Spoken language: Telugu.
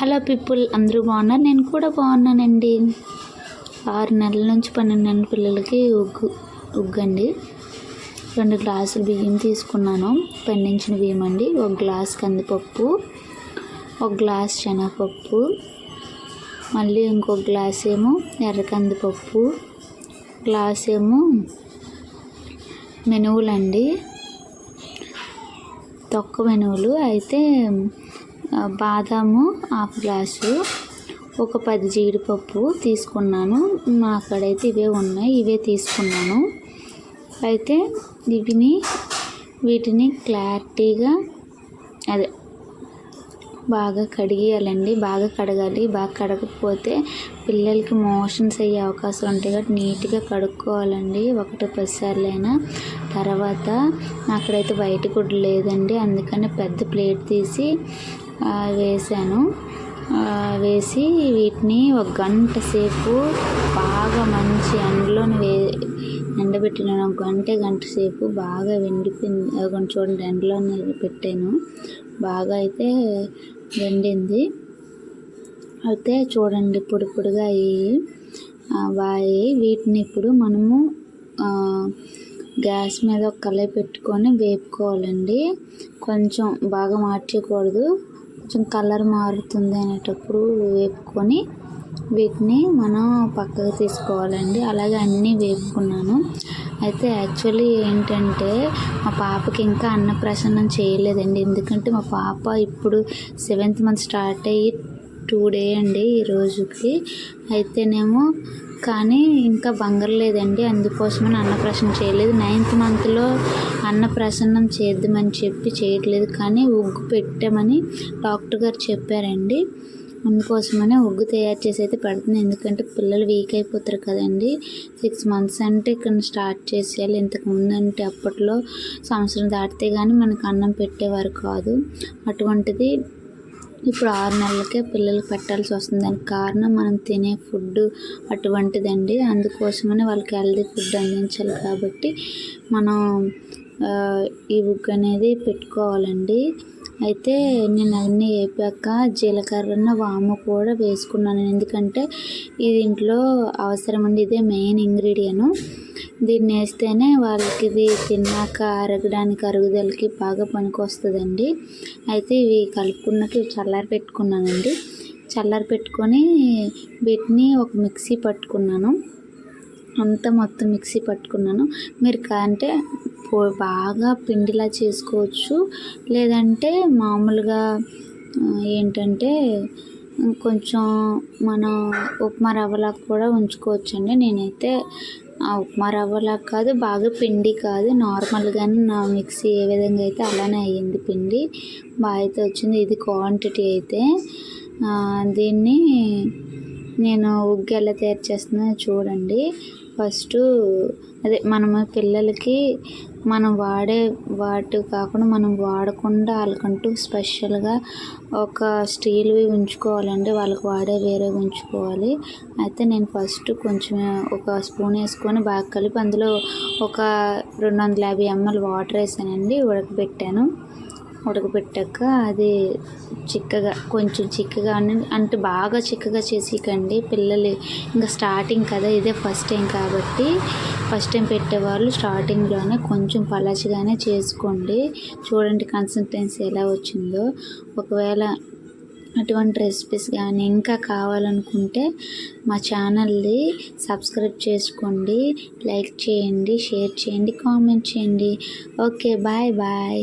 హలో పీపుల్ అందరూ బాగున్నారు? నేను కూడా బాగున్నానండి. ఆరు నెలల నుంచి పన్నెండు నెలల పిల్లలకి ఉగ్గు ఉగ్గండి. రెండు గ్లాసులు బియ్యం తీసుకున్నాను. పండించిన బియ్యం అండి. ఒక గ్లాస్ కందిపప్పు ఒక గ్లాస్ శనగపప్పు మళ్ళీ ఇంకో గ్లాస్ ఏమో ఎర్ర కందిపప్పు గ్లాస్ ఏమో మెనువులండి తొక్క మెనువులు అయితే బాదాము హాఫ్ గ్లాసు ఒక పది జీడిపప్పు తీసుకున్నాను. మా అక్కడైతే ఇవే ఉన్నాయి ఇవే తీసుకున్నాను. అయితే ఇవిని వీటిని క్లారిటీగా అదే బాగా కడిగేయాలండి. బాగా కడగాలి. బాగా కడగకపోతే పిల్లలకి మోషన్స్ అయ్యే అవకాశం ఉంటాయి కాబట్టి నీట్గా కడుక్కోవాలండి. ఒకటి పదిసార్లు అయినా తర్వాత అక్కడైతే వైట్ గుడ్డు లేదండి. అందుకని పెద్ద ప్లేట్ తీసి వేసాను. వేసి వీటిని ఒక గంట సేపు బాగా మంచి ఎండలోని వే ఎండబెట్టిన ఒక గంట గంట సేపు బాగా వెండిపోయింది. కొంచెం చూడండి ఎండలోనే పెట్టాను. బాగా అయితే వెండింది. అయితే చూడండి పొడి పొడిగా అయ్యి బాయి వీటిని ఇప్పుడు మనము గ్యాస్ మీద ఒక కళాయి పెట్టుకొని వేపుకోవాలండి. కొంచెం బాగా మార్చకూడదు. కొంచెం కలర్ మారుతుంది అనేటప్పుడు వేపుకొని వీటిని మనం పక్కకు తీసుకోవాలండి. అలాగే అన్నీ వేపుకున్నాను. అయితే యాక్చువల్లీ ఏంటంటే మా పాపకి ఇంకా అన్నప్రాసన్నం చేయలేదండి. ఎందుకంటే మా పాప ఇప్పుడు సెవెంత్ మంత్ స్టార్ట్ అయ్యి టూ డే అండి ఈ రోజుకి. అయితేనేమో కానీ ఇంకా బంగరలేదండి అందుకోసమని అన్నప్రాసన చేయలేదు. నైన్త్ మంత్లో అన్నప్రాసన్నం చేద్దామని చెప్పి చేయట్లేదు కానీ ఉగ్గు పెట్టామని డాక్టర్ గారు చెప్పారండి. అందుకోసమనే ఉగ్గు తయారు చేసి అయితే పెడుతుంది ఎందుకంటే పిల్లలు వీక్ అయిపోతారు కదండి. సిక్స్ మంత్స్ అంటే ఇక్కడ స్టార్ట్ చేసేయాలి. ఇంతకుముందు అంటే అప్పట్లో సంవత్సరం దాటితే కానీ మనకు అన్నం పెట్టేవారు కాదు. అటువంటిది ఇప్పుడు ఆరు నెలలకే పిల్లలు పెట్టాల్సి వస్తుంది. దానికి కారణం మనం తినే ఫుడ్ అటువంటిదండి. అందుకోసమని వాళ్ళకి హెల్దీ ఫుడ్ అందించాలి కాబట్టి మనం ఈ బుక్ అనేది పెట్టుకోవాలండి. అయితే నేను అన్నీ వేపాక జీలకర్రన్న వాము కూడా వేసుకున్నాను. ఎందుకంటే ఇది ఇంట్లో అవసరం అండి ఇదే మెయిన్ ఇంగ్రీడియంట్ దీన్ని వేస్తేనే వాళ్ళకి ఇది తిన్నాక అరగడానికి అరుగుదలకి బాగా పనికొస్తుందండి. అయితే ఇవి కలుపుకున్నట్టు చల్లారి పెట్టుకున్నానండి. చల్లారి పెట్టుకొని వీటిని ఒక మిక్సీ పట్టుకున్నాను. అంతా మొత్తం మిక్సీ పట్టుకున్నాను. మీరు కా- అంటే బాగా పిండిలా చేసుకోవచ్చు. లేదంటే మామూలుగా ఏంటంటే కొంచెం మనం ఉప్మా రవ్వలా కూడా ఉంచుకోవచ్చండి. నేనైతే ఆ ఉప్మా రవ్వలా కాదు బాగా పిండి కాదు. నార్మల్గానే నా మిక్సీ ఏ విధంగా అయితే అలానే అయ్యింది పిండి. బాగా అయితే వచ్చింది. ఇది క్వాంటిటీ అయితే దీన్ని నేను ఉగ్గు ఎలా తయారు చేస్తున్నానో చూడండి. ఫస్ట్ అదే మనము పిల్లలకి మనం వాడే వాటి కాకుండా మనం వాడకుండా వాళ్ళకంటూ స్పెషల్గా ఒక స్టీల్వి ఉంచుకోవాలండి. వాళ్ళకి వాడే వేరే ఉంచుకోవాలి. అయితే నేను ఫస్ట్ కొంచెం ఒక స్పూన్ వేసుకొని బాగా కలిపి అందులో ఒక రెండు వందల యాభై ఎంఎల్ వాటర్ వేసానండి. ఉడకబెట్టాను. ఉడకబెట్టాక అది చిక్కగా కొంచెం చిక్కగా అంటే బాగా చిక్కగా చేసికండి పిల్లలు. ఇంకా స్టార్టింగ్ కదా ఇదే ఫస్ట్ టైం కాబట్టి ఫస్ట్ టైం పెట్టేవాళ్ళు స్టార్టింగ్లోనే కొంచెం పలచగానే చేసుకోండి. చూడండి కన్సిస్టెన్సీ ఎలా వచ్చిందో. ఒకవేళ అటువంటి రెసిపీస్ కానీ ఇంకా కావాలనుకుంటే మా ఛానల్ని సబ్స్క్రైబ్ చేసుకోండి లైక్ చేయండి షేర్ చేయండి కామెంట్ చేయండి. Okay bye bye